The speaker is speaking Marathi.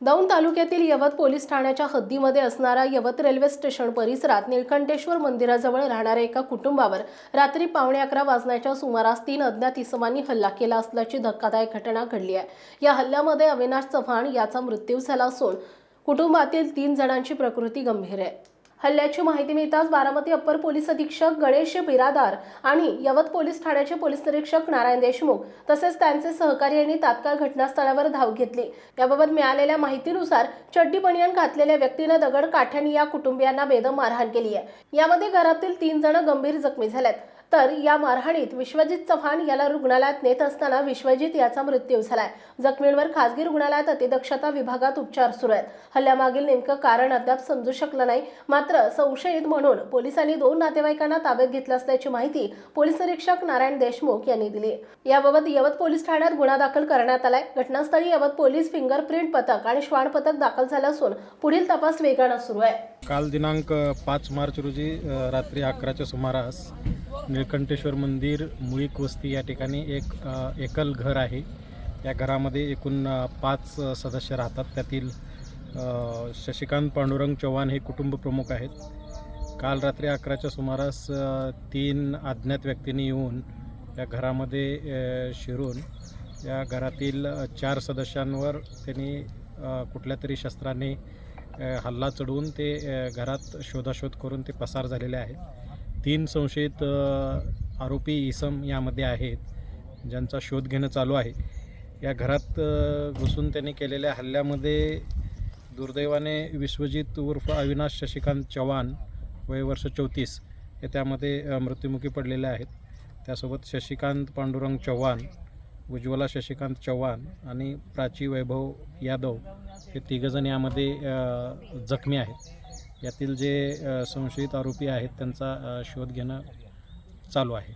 दौंड तालुक्यातील यवत पोलीस ठाण्याच्या हद्दीमध्ये असणाऱ्या यवत रेल्वे स्टेशन परिसरात निळकंठेश्वर मंदिराजवळ राहणाऱ्या एका कुटुंबावर रात्री पावणे अकरा वाजण्याच्या सुमारास तीन अज्ञात इसमांनी हल्ला केला असल्याची धक्कादायक घटना घडली आहे. या हल्ल्यामध्ये अविनाश चव्हाण याचा मृत्यू झाला असून कुटुंबातील तीन जणांची प्रकृती गंभीर आहे. हल्ल्याची माहिती मिळताच बारामती अप्पर पोलीस अधीक्षक गणेश बिरादार आणि यवत पोलीस ठाण्याचे पोलीस निरीक्षक नारायण देशमुख तसेच त्यांचे सहकारी यांनी तात्काळ घटनास्थळावर धाव घेतली. याबाबत मिळालेल्या माहितीनुसार चड्डी बनियान घातलेल्या व्यक्तीनं दगड काठ्याने या कुटुंबियांना बेदम मारहाण केली आहे यामध्ये घरातील तीन जण गंभीर जखमी झाल्यात तर या मारहाणीत विश्वजित चव्हाण याला रुग्णालयात नेत असताना विश्वजित याचा मृत्यू झालाय. जखमींवर खासगी रुग्णालयात अतिदक्षता विभागात उपचार सुरू आहेत. हल्ल्यामागील नेमकं कारण अद्याप समजू शकलं नाही. मात्र संशयित म्हणून पोलिसांनी दोन नातेवाईकांना ताब्यात घेतलं असल्याची माहिती पोलीस निरीक्षक नारायण देशमुख यांनी दिली. याबाबत यवत पोलीस ठाण्यात गुन्हा दाखल करण्यात आलाय. घटनास्थळी यवत पोलीस फिंगरप्रिंट पथक आणि श्वान पथक दाखल झालं असून पुढील तपास वेगानं सुरू आहे. काल दिनांक पाच मार्च रोजी रात्री अकराच्या सुमारास निळकंठेश्वर मंदिर मुळीक वस्ती या ठिकाणी एक एकल घर आहे. या घरामध्ये एकूण पाच सदस्य राहतात. त्यातील शशिकांत पांडुरंग चव्हाण हे कुटुंब प्रमुख आहेत. काल रात्री अकराच्या सुमारास तीन अज्ञात व्यक्तींनी येऊन या घरामध्ये शिरून या घरातील चार सदस्यांवर त्यांनी कुठल्या तरी शस्त्राने हल्ला चढवून ते घरात शोधाशोध करून ते पसार झालेले आहेत. तीन संशयित आरोपी इसम यामध्ये आहेत ज्यांचा शोध घेणं चालू आहे. या घरात घुसून त्यांनी केलेल्या हल्ल्यामध्ये दुर्दैवाने विश्वजित उर्फ अविनाश शशिकांत चव्हाण वय वर्ष चौतीस हे त्यामध्ये मृत्युमुखी पडलेले आहेत. त्यासोबत शशिकांत पांडुरंग चव्हाण उज्ज्वला शशिकांत चव्हाण आणि प्राची वैभव यादव हे तिघंजण यामध्ये जखमी आहेत. यातील जे संशयित आरोपी आहेत त्यांचा शोध घेणं चालू आहे.